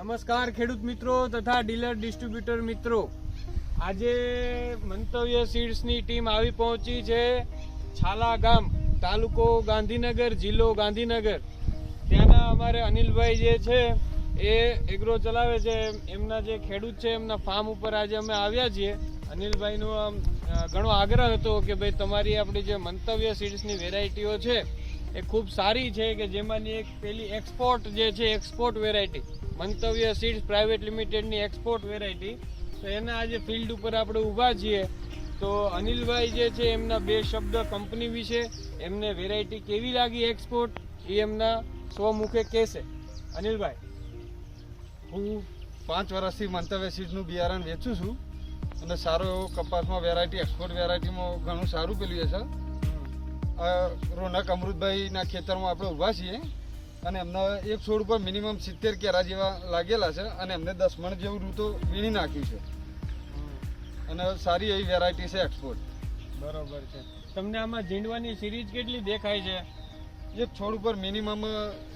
નમસ્કાર, ખેડૂત મિત્રો તથા ડીલર, ડિસ્ટ્રીબ્યુટર મિત્રો. આજે મંતવ્ય સીડ્સની ટીમ આવી પહોંચી છે છાલા ગામ, તાલુકો ગાંધીનગર, જિલ્લો ગાંધીનગર. ત્યાંના અમારે અનિલભાઈ જે છે, એ એગ્રો ચલાવે છે. એમના જે ખેડૂત છે, એમના ફાર્મ ઉપર આજે અમે આવ્યા છીએ. અનિલભાઈનો આમ ઘણો આગ્રહ હતો કે ભાઈ તમારી આપણી જે મંતવ્ય સીડ્સની વેરાયટીઓ છે એ ખૂબ સારી છે કે જેમાંની એક પેલી એક્સપોર્ટ જે છે export variety Mantavya seeds private લિમિટેડની export variety તો એના આજે ફિલ્ડ ઉપર આપણે ઊભા છીએ. તો અનિલભાઈ જે છે, એમના બે શબ્દ કંપની વિશે, એમને વેરાયટી કેવી લાગી એક્સપોર્ટ એ એમના સ્વમુખે કહેશે. અનિલભાઈ. હું પાંચ વર્ષથી મંતવ્ય સીડ્સનું બિયારણ વેચું છું. અને સારો એવો કપાસમાં વેરાયટી એક્સપોર્ટ વેરાયટીમાં ઘણું સારું પેલું છે. આ રોનક અમૃતભાઈના ખેતરમાં આપણે ઊભા છીએ અને એમના એક છોડ ઉપર મિનિમમ સિત્તેર કેરા જેવા લાગેલા છે અને એમને દસ મણ જેવું ઋતુ વીણી નાખ્યું છે. અને સારી એવી વેરાયટી છે એક્સપોર્ટ બરાબર છે. તમને આમાં ઝીંડવાની સિરીઝ કેટલી દેખાય છે? એક છોડ ઉપર મિનિમમ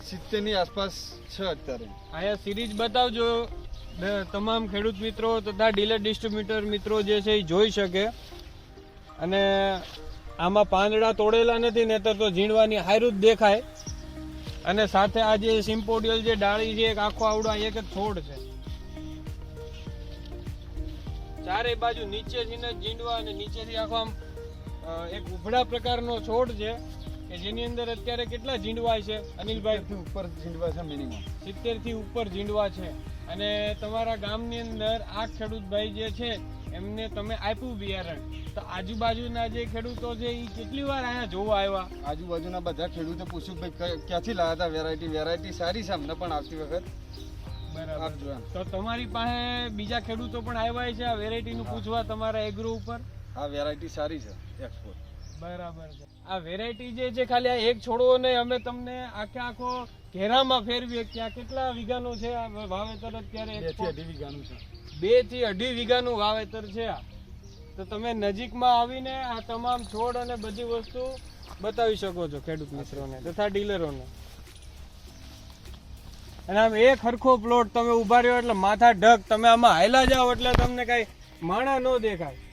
સિત્તેરની આસપાસ છે અત્યારે. અહીંયા સિરીઝ બતાવજો. તમામ ખેડૂત મિત્રો તથા ડીલર ડિસ્ટ્રીબ્યુટર મિત્રો જે છે એ જોઈ શકે. અને આમાં પાંદડા તોડેલા નથી ને તો ઝીણવાની હારું જ દેખાય. અને સાથે આ જે સિમ્પોડિયલ જે ડાળી છે એક આખો આવડો એક જ છોડ છે. ચારે બાજુ નીચેથી ને ઝીંડવા અને નીચેથી આખો આમ એક ઉભડા પ્રકારનો છોડ છે કે જેની અંદર અત્યારે કેટલા ઝીંડવા છે? અનિલભાઈ. ઉપર ઝીંડવા છે મિનિમમ સિત્તેરથી ઉપર ઝીંડવા છે. અને તમારા ગામની અંદર આ ખેડૂત ભાઈ જે છે એમને તમે આપ્યું બિયારણ. તો આજુબાજુના જે ખેડૂતો છે એ કેટલી વાર અહીંયા જોવા આવ્યા? આજુબાજુના બધા ખેડૂતો પૂછ્યું ભાઈ ક્યાંથી લાવ્યા હતા વેરાયટી વેરાયટી સારી છે અમને પણ આવતી વખત. બરાબર. તો તમારી પાસે બીજા ખેડૂતો પણ આવ્યા છે આ વેરાયટીનું પૂછવા તમારા એગ્રો ઉપર? આ વેરાયટી સારી છે એક્સપોર્ટ બરાબર છે. આ વેરાયટી જે છે ખાલી આ એક છોડવો ને અમે તમને આખે આખો ઘેરામાં ફેરવીએ કે આ કેટલા વીઘાનો છે? આ વાવેતર અત્યારે બેથી અઢી વીઘાનું છે. બેથી અઢી વીઘાનું વાવેતર છે આ. તો તમે નજીકમાં આવીને આ તમામ છોડ અને બધી વસ્તુ બતાવી શકો છો ખેડૂત મિત્રોને તથા ડીલરોને. અને આમ એક હરખો પ્લોટ તમે ઊભા રહ્યો એટલે માથા ઢગ તમે આમાં હાયલા જાઓ એટલે તમને કઈ માણા ન દેખાય.